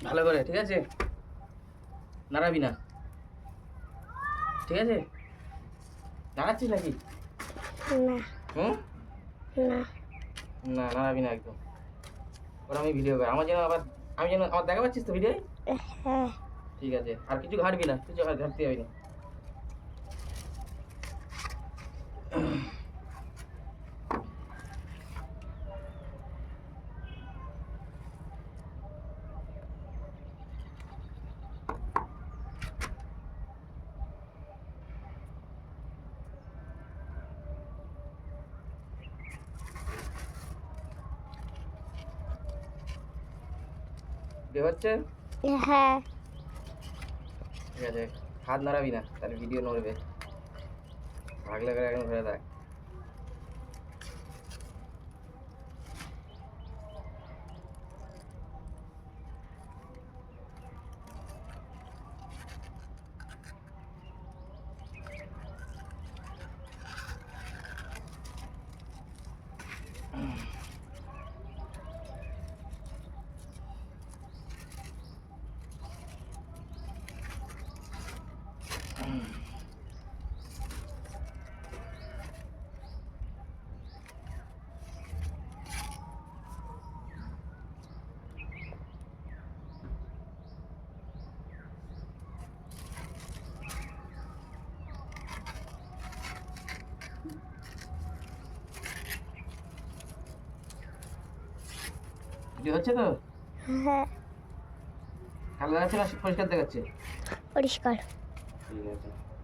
ভালো করে ঠিক আছে? নাড়াবি না। ঠিক আছে? নাড়াচ্ছিস নাকি? না। হুম? না। নাড়াবি না একদম। ওরা আমি ভিডিও করি আমার যেন আবার আমি যেন আমার দেখা পাচ্ছিস তো ভিডিও হ্যাঁ। ঠিক আছে। আর কিছু ঘাটবি না কিছু ঘাটতে হবে না। ভিডিও হচ্ছে হ্যাঁ। ঠিক আছে হাত নাড়াবি না তাহলে ভিডিও নড়বে। ভাগ লাগে এখন ঘুরে দেখ। হচ্ছে তো? হ্যাঁ। কালো দেখাচ্ছে না পরিষ্কার দেখাচ্ছে। পরিষ্কার। ঠিক আছে এটা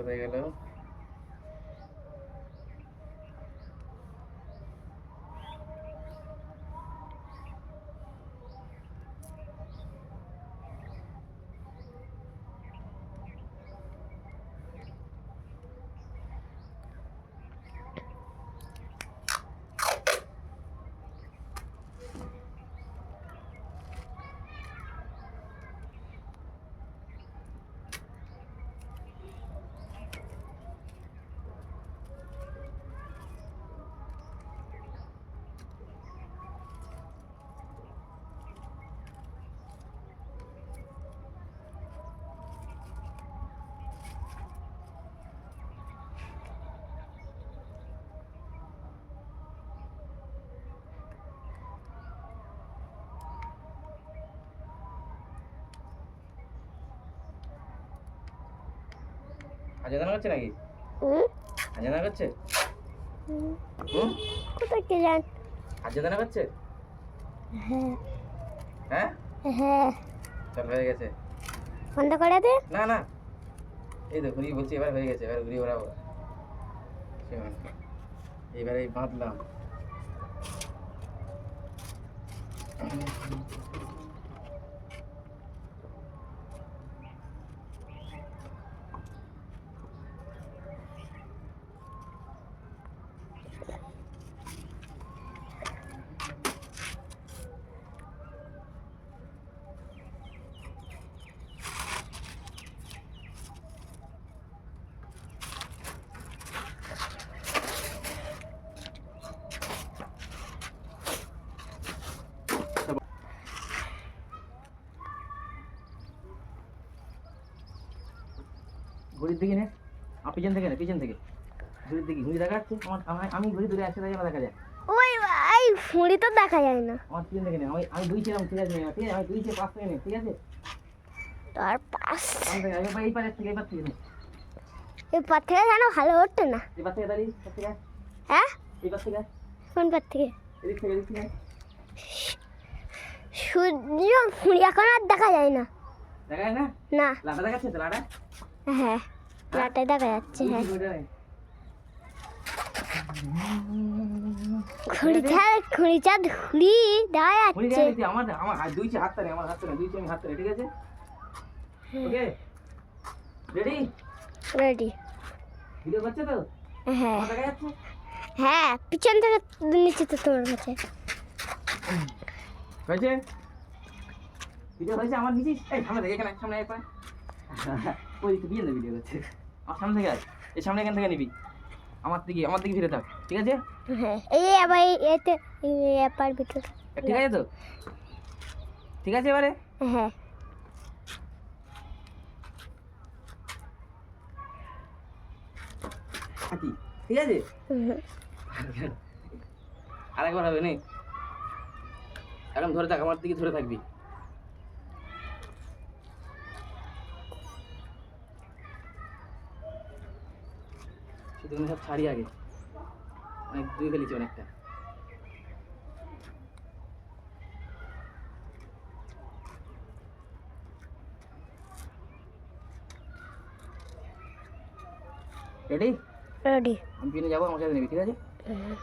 কোথায় গেল? আজাদানা করছে নাকি? হুম? করছে কোথায় কে করছে হ্যাঁ। হ্যাঁ? হ্যাঁ। চল হয়ে গেছে। বন্ধ করে দে। না না। এই তো ঘুরিয়ে বলছি এবার হয়ে গেছে এবার ঘুরিয়ে ওড়াবো শোন, এবার এই বাঁধলাম। ঘড়ির দিকে নে। আর পিছন থেকে নে পিছন থেকে। ঘড়ির দিকে ঘুড়ি দেখা যাচ্ছে? আমার আমার- আমি ঘড়ি ধরে একসাথে যেন দেখা যায়। ওই ভাই ফুঁড়ি তো দেখা যায় না। আমার পিছন থেকে নে আমি আমি দুই ছিলাম ঠিক আছে ঠিক আছে আমি দুই ছে পাঁচ থেকে নে ঠিক আছে? তার থেকে এবার এই পারে থেকে এবার থেকে এই পার থেকে যেন ভালো হতো না। থেকে দাঁড়িয়ে এবার থেকে আয়, হ্যাঁ? এবার থেকে আয়, কোন পার থেকে? এদিক থেকে এদিক থেকে সূর্য এখন আর দেখা যায় না। দেখা যায় না? না। লাটা দেখাচ্ছে তো লাটা? হ্যাঁ লাটাই দেখা যাচ্ছে হ্যাঁ। খুঁড়িটা খুঁড়িটা ধুলি দেখা মুড়ি যাচ্ছে। আমার আমার হাত দুইছে হাতটা নেই আমার হাতটা নেই দুইছে আমি হাতটা ঠিক আছে? ওকে রেডি রেডি ভিডিও করছে তো? হ্যাঁ। হ্যাঁ পিছন থেকে নিচে তো কাছে হয়েছে? ভিডিও হয়েছে আমার নিচিস এই সামনে থেকে এখানে সামনে একবার ওই দিকে বিয়ে ভিডিও করছে আমার সামনে থেকে আয় এই সামনে এখান থেকে নিবি। আমার দিকে আমার দিকে ফিরে থাক ঠিক আছে? হ্যাঁ এই আবার এতে অ্যাপার ভিতর। ঠিক আছে তো? ঠিক আছে এবারে? হ্যাঁ। ঠিক আছে? হুম। আরেকবার হবে নে। এখন ধরে থাক আমার দিকে ধরে থাকবি। আমি সব ছাড়ি আগে। অনেক দুই ফেলেছি অনেকটা। রেডি রেডি আমি পিনে যাব আমার সাথে নিবি ঠিক আছে? হ্যাঁ।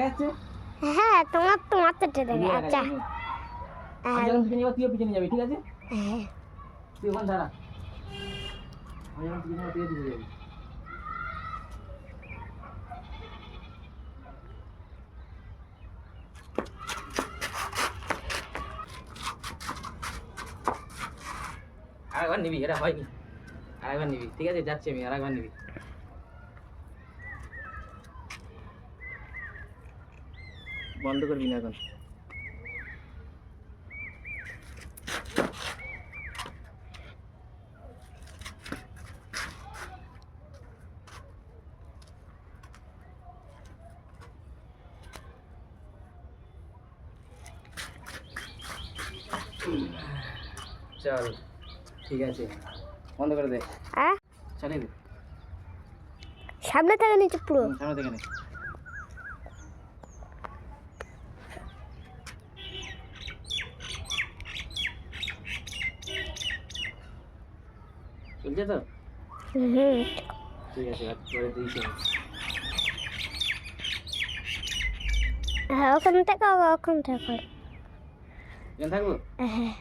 যাচ্ছে হ্যাঁ তোমার তোমার তো আচ্ছা। আমি যখন পিছনে যাব তুইও পিছনে যাবি ঠিক আছে? হ্যাঁ। তুই ওখানে দাঁড়া। আমি যখন পিছনে যাব তুইও পিছনে যাবি। আরেকবার নিবি এটা হয়নি আরেকবার নিবি ঠিক আছে? যাচ্ছি আমি আরেকবার নিবি। বন্ধ করবি না এখন? চল ঠিক আছে। বন্ধ করে দে। হ্যাঁ? চালিয়ে দে। সামনে থেকে নিচে পুরো। সামনে থেকে নে। চলছে তো? ঠিক আছে পরে দুইশো হ্যাঁ ওখান থেকে ওখান থেকে। এখানে থাকব হ্যাঁ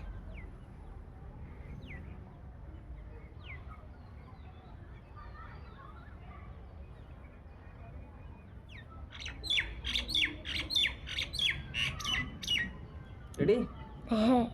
রেডি হ্যাঁ